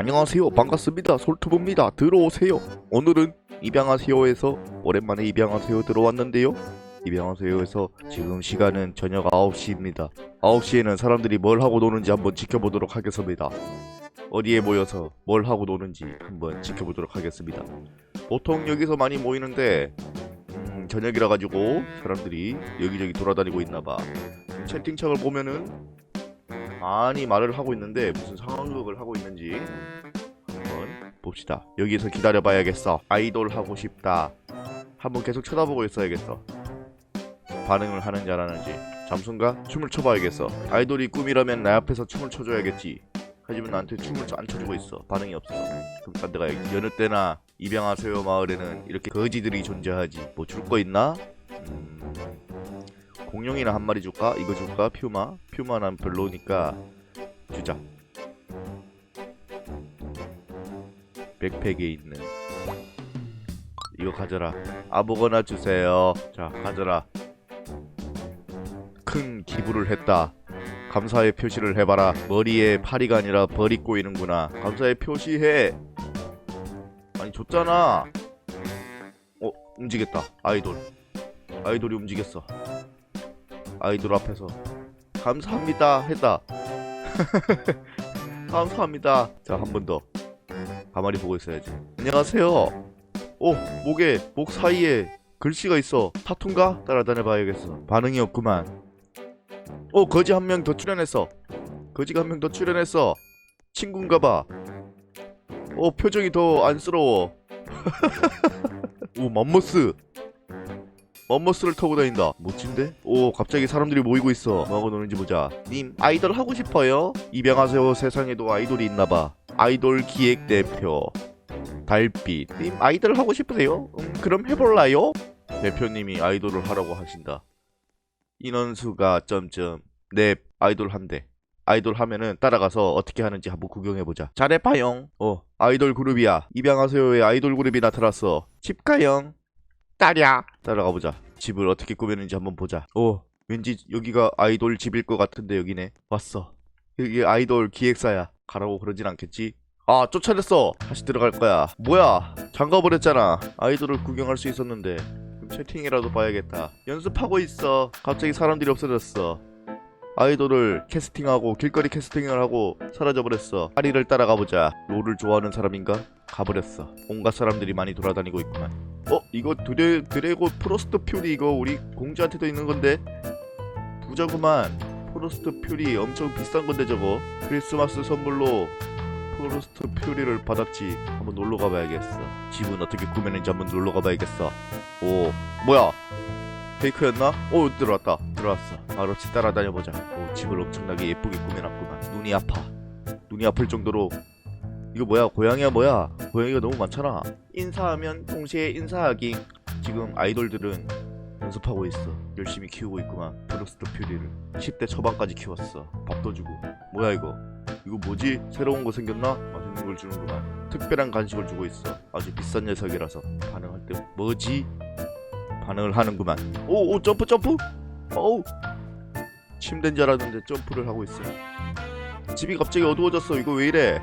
안녕하세요. 반갑습니다. 솔트브입니다. 들어오세요. 오늘은 입양하세요에서 오랜만에 입양하세요 들어왔는데요. 입양하세요에서 지금 시간은 저녁 9시입니다. 9시에는 사람들이 뭘 하고 노는지 한번 지켜보도록 하겠습니다. 어디에 모여서 뭘 하고 노는지 한번 지켜보도록 하겠습니다. 보통 여기서 많이 모이는데 음, 저녁이라 가지고 사람들이 여기저기 돌아다니고 있나봐. 채팅창을 보면은 많이 말을 하고 있는데 무슨 상황극을 하고 있는지 한번 봅시다. 여기서 기다려봐야겠어. 아이돌 하고 싶다. 한번 계속 쳐다보고 있어야겠어. 반응을 하는지 안 하는지. 잠순가 춤을 춰봐야겠어. 아이돌이 꿈이라면 내 앞에서 춤을 춰줘야겠지. 하지만 나한테 춤을 안 춰주고 있어. 반응이 없어. 그럼 딴 데 가야겠지. 여느 때나 입양하세요 마을에는 이렇게 거지들이 존재하지. 뭐 줄 거 있나? 음, 공룡이나 한 마리 줄까? 이거 줄까? 퓨마? 퓨마는 별로니까 주자. 백팩에 있는 이거 가져라. 아무거나 주세요. 자, 가져라. 큰 기부를 했다. 감사의 표시를 해봐라. 머리에 파리가 아니라 벌이 꼬이는구나. 감사의 표시해. 아니 줬잖아. 어 움직였다. 아이돌. 아이돌이 움직였어. 아이돌 앞에서 감사합니다 했다. 감사합니다. 자 한 번 더. 가만히 보고 있어야지. 안녕하세요. 오 목에 목 사이에 글씨가 있어. 타투인가? 따라다녀 봐야겠어. 반응이 없구만. 오 거지 한 명 더 출연했어. 거지가 한 명 더 출연했어. 친구인가봐. 오 표정이 더 안쓰러워. 오 맘모스. 맘모스를 타고 다닌다. 멋진데? 오, 갑자기 사람들이 모이고 있어. 뭐하고 노는지 보자. 님, 아이돌 하고 싶어요? 입양하세요. 세상에도 아이돌이 있나봐. 아이돌 기획 대표. 달빛. 님, 아이돌 하고 싶으세요? 음, 그럼 해볼라요? 대표님이 아이돌을 하라고 하신다. 인원수가 점점 네 아이돌 한대. 아이돌 하면은 따라가서 어떻게 하는지 한번 구경해보자. 잘해봐용. 어, 아이돌 그룹이야. 입양하세요의 아이돌 그룹이 나타났어. 집 가용. 딸이야. 따라가 보자. 집을 어떻게 꾸몄는지 한번 보자. 오, 왠지 여기가 아이돌 집일 것 같은데 여기네. 왔어. 여기 아이돌 기획사야. 가라고 그러진 않겠지? 아, 쫓아냈어. 다시 들어갈 거야. 뭐야? 잠가버렸잖아. 아이돌을 구경할 수 있었는데. 그럼 채팅이라도 봐야겠다. 연습하고 있어. 갑자기 사람들이 없어졌어. 아이돌을 캐스팅하고 길거리 캐스팅을 하고 사라져버렸어. 파리를 따라가 보자. 롤을 좋아하는 사람인가? 가버렸어. 온갖 사람들이 많이 돌아다니고 있구만. 어? 이거 드래, 드래고 프로스트 퓨리 이거 우리 공주한테도 있는 건데? 부자구만. 프로스트 퓨리 엄청 비싼 건데 저거. 크리스마스 선물로 프로스트 퓨리를 받았지. 한번 놀러 가봐야겠어. 집은 어떻게 꾸며는지 한번 놀러 가봐야겠어. 오, 뭐야? 페이크였나? 오, 들어왔다. 들어왔어. 바로 집 따라다녀보자. 오, 집을 엄청나게 예쁘게 꾸며놨구만. 눈이 아파. 눈이 아플 정도로 이거 뭐야 고양이야 뭐야 고양이가 너무 많잖아 인사하면 동시에 인사하기. 지금 아이돌들은 연습하고 있어. 열심히 키우고 있구만. 브루스트 퓨리를. 10대 초반까지 키웠어. 밥도 주고. 뭐야 이거? 이거 뭐지? 새로운 거 생겼나? 맛있는 걸 주는구만. 특별한 간식을 주고 있어. 아주 비싼 녀석이라서 반응할 때 뭐지? 반응을 하는구만. 오, 오 점프 점프! 어우! 침대인 줄 알았는데 점프를 하고 있어. 집이 갑자기 어두워졌어. 이거 왜 이래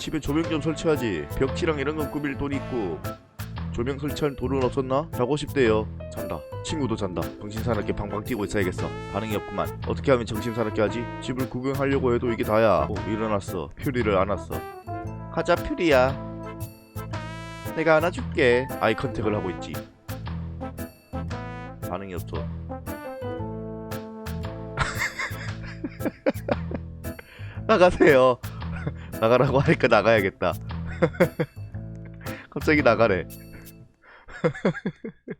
집에 조명 좀 설치하지. 벽지랑 이런 건 꾸밀 돈이 있고. 조명 설치할 돈은 없었나? 자고 싶대요. 잔다. 친구도 잔다. 정신 사납게 방방 뛰고 있어야겠어. 반응이 없구만. 어떻게 하면 정신 사납게 하지? 집을 구경하려고 해도 이게 다야. 오 일어났어. 퓨리를 안았어. 가자 퓨리야. 내가 안아줄게. 아이 컨택을 하고 있지. 반응이 없어. 나가세요 나가라고 하니까 나가야겠다. 갑자기 나가래.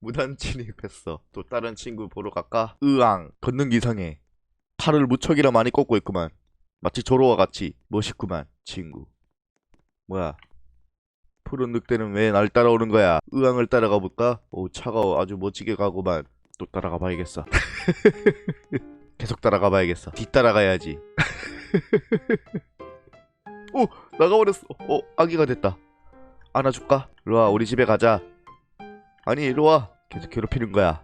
무단 침입했어. 또 다른 친구 보러 갈까? 으앙. 걷는 기상해. 팔을 무척이나 많이 꺾고 있구만. 마치 조로와 같이 멋있구만, 친구. 뭐야? 푸른 늑대는 왜 날 따라오는 거야? 으앙을 따라가 볼까? 오, 차가워. 아주 멋지게 가고만. 또 따라가 봐야겠어. 계속 따라가 봐야겠어. 뒤따라가야지. 오 나가버렸어. 어 아기가 됐다. 안아줄까? 일로와 우리 집에 가자. 아니 일로와. 계속 괴롭히는 거야.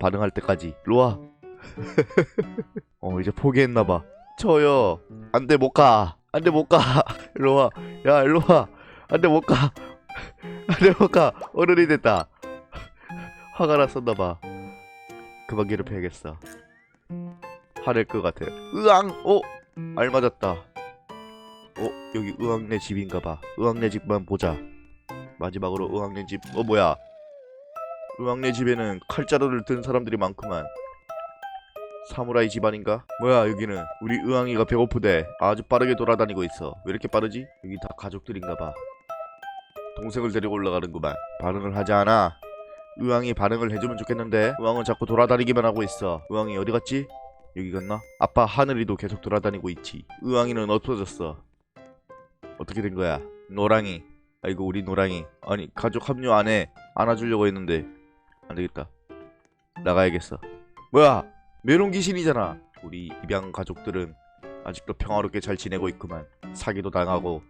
반응할 때까지. 일로와. 어 이제 포기했나봐. 저요. 안 돼 못 가. 안 돼 못 가. 일로와. 야 일로와. 안 돼 못 가. 안 돼 못 가. 어른이 됐다. 화가 났었나봐. 그만 괴롭혀야겠어. 화낼 것 같아 으앙! 어? 알 맞았다. 어? 여기 의왕네 집인가봐. 의왕네 집만 보자. 마지막으로 의왕네 집 어 뭐야? 의왕네 집에는 칼자루를 든 사람들이 많구만. 사무라이 집안인가? 뭐야 여기는? 우리 의왕이가 배고프대. 아주 빠르게 돌아다니고 있어. 왜 이렇게 빠르지? 여기 다 가족들인가봐. 동생을 데리고 올라가는구만. 반응을 하지 않아. 의왕이 반응을 해주면 좋겠는데? 의왕은 자꾸 돌아다니기만 하고 있어. 의왕이 어디 갔지? 여기 갔나? 아빠 하늘이도 계속 돌아다니고 있지 의왕이는 없어졌어 어떻게 된 거야? 노랑이 아이고 우리 노랑이 아니 가족 합류 안 해 안아주려고 했는데 안 되겠다 나가야겠어 뭐야 메론 귀신이잖아. 우리 입양 가족들은 아직도 평화롭게 잘 지내고 있구만. 사기도 당하고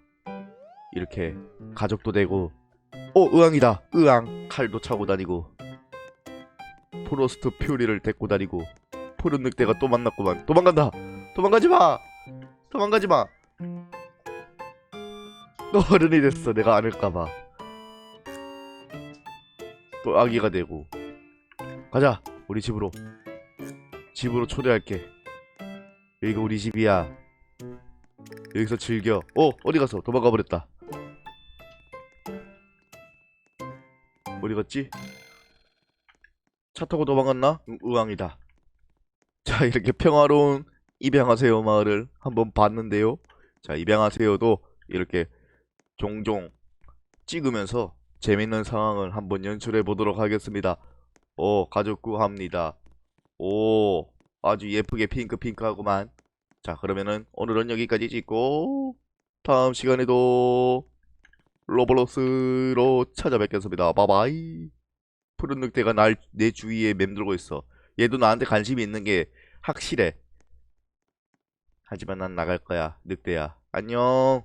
이렇게 가족도 되고. 어, 의왕이다. 의왕 칼도 차고 다니고. 프로스트 퓨리를 데리고 다니고. 푸른 늑대가 또 만났구만. 도망간다. 도망가지 마. 도망가지 마. 너 어른이 됐어. 내가 안을까봐. 또 아기가 되고. 가자. 우리 집으로. 집으로 초대할게. 여기가 우리 집이야. 여기서 즐겨. 어, 어디 갔어? 도망가 버렸다. 어디 갔지? 차 타고 도망갔나? 응, 의왕이다. 자, 이렇게 평화로운 입양하세요 마을을 한번 봤는데요. 자, 입양하세요도 이렇게 종종 찍으면서 재밌는 상황을 한번 연출해 보도록 하겠습니다. 오, 가족 구합니다. 오, 아주 예쁘게 핑크핑크하구만. 자, 그러면은 오늘은 여기까지 찍고 다음 시간에도 로블록스로 찾아뵙겠습니다. 바바이. 푸른 늑대가 날 내 주위에 맴돌고 있어. 얘도 나한테 관심이 있는 게 확실해. 하지만 난 나갈 거야, 늑대야. 안녕.